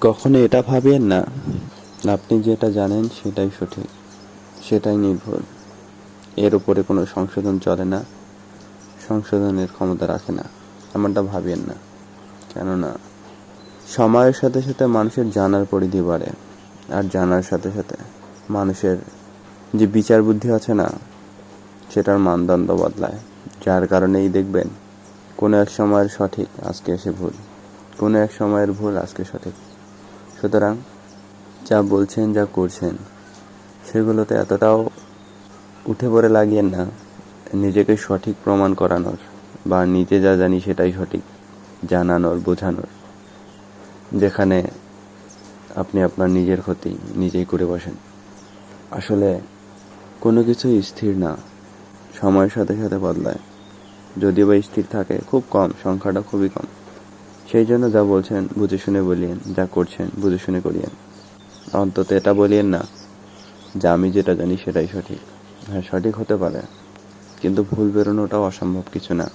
কখনো এটা ভাবেন না। আপনি যেটা জানেন সেটাই সঠিক, সেটাই নির্ভুল এর উপরে কোনো সংশোধন চলে না, সংশোধনের ক্ষমতা রাখে না, এমনটা ভাবেন না। কেননা, সময়ের সাথে সাথে মানুষের জানার পরিধি বাড়ে, আর জানার সাথে সাথে মানুষের যে বিচার বুদ্ধি আছে না, সেটার মানদণ্ড বদলায়। যার কারণেই দেখবেন, কোনো এক সময়ের সঠিক, আজকে এসে ভুল। কোনো এক সময়ের ভুল, আজকে সঠিক। সুতরাং যা বলছেন, যা করছেন, সেগুলোতে এতটাও উঠে পড়ে লাগিয়েন না নিজেকে সঠিক প্রমাণ করানোর বা নিজে যা জানি সেটাই সঠিক জানানোর, বোঝানোর, যেখানে আপনি আপনার নিজের ক্ষতি নিজেই করে বসেন। আসলে কোনো কিছুই স্থির না, সময়ের সাথে সাথে বদলায়। যদিও বা স্থির থাকে, খুব কম, সংখ্যাটা খুবই কম। সেই জন্য যা বলছেন, বুঝে শুনে বলিয়েন, যা করছেন, বুঝে শুনে করিয়েন। অন্তত এটা বলিয়েন না, যে আমি যেটা জানি সেটাই সঠিক। হ্যাঁ সঠিক হতে পারে, কিন্তু ভুল বেরোনোটাও অসম্ভব কিছু না।